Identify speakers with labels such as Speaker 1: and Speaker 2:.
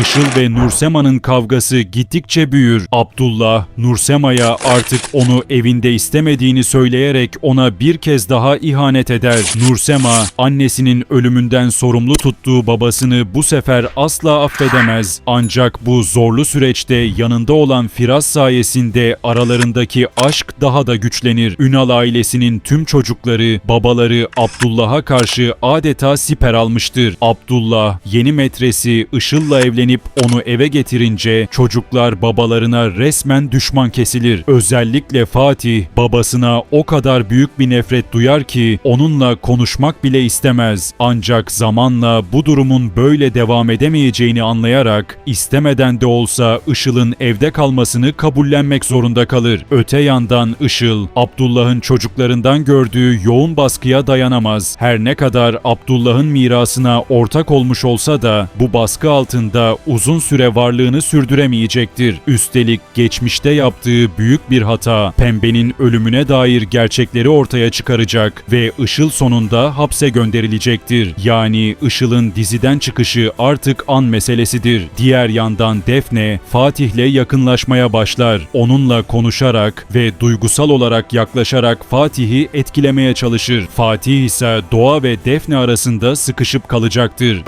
Speaker 1: Işıl ve Nursema'nın kavgası gittikçe büyür. Abdullah, Nursema'ya artık onu evinde istemediğini söyleyerek ona bir kez daha ihanet eder. Nursema, annesinin ölümünden sorumlu tuttuğu babasını bu sefer asla affedemez. Ancak bu zorlu süreçte yanında olan Firaz sayesinde aralarındaki aşk daha da güçlenir. Ünal ailesinin tüm çocukları, babaları Abdullah'a karşı adeta siper almıştır. Abdullah, yeni metresi Işıl'la evlenip onu eve getirince çocuklar babalarına resmen düşman kesilir. Özellikle Fatih babasına o kadar büyük bir nefret duyar ki onunla konuşmak bile istemez. Ancak zamanla bu durumun böyle devam edemeyeceğini anlayarak istemeden de olsa Işıl'ın evde kalmasını kabullenmek zorunda kalır. Öte yandan Işıl, Abdullah'ın çocuklarından gördüğü yoğun baskıya dayanamaz. Her ne kadar Abdullah'ın mirasına ortak olmuş olsa da bu baskı altında uzun süre varlığını sürdüremeyecektir. Üstelik geçmişte yaptığı büyük bir hata Pembe'nin ölümüne dair gerçekleri ortaya çıkaracak ve Işıl sonunda hapse gönderilecektir. Yani Işıl'ın diziden çıkışı artık an meselesidir. Diğer yandan Defne Fatih'le yakınlaşmaya başlar. Onunla konuşarak ve duygusal olarak yaklaşarak Fatih'i etkilemeye çalışır. Fatih ise Doğa ve Defne arasında sıkışıp kalacaktır.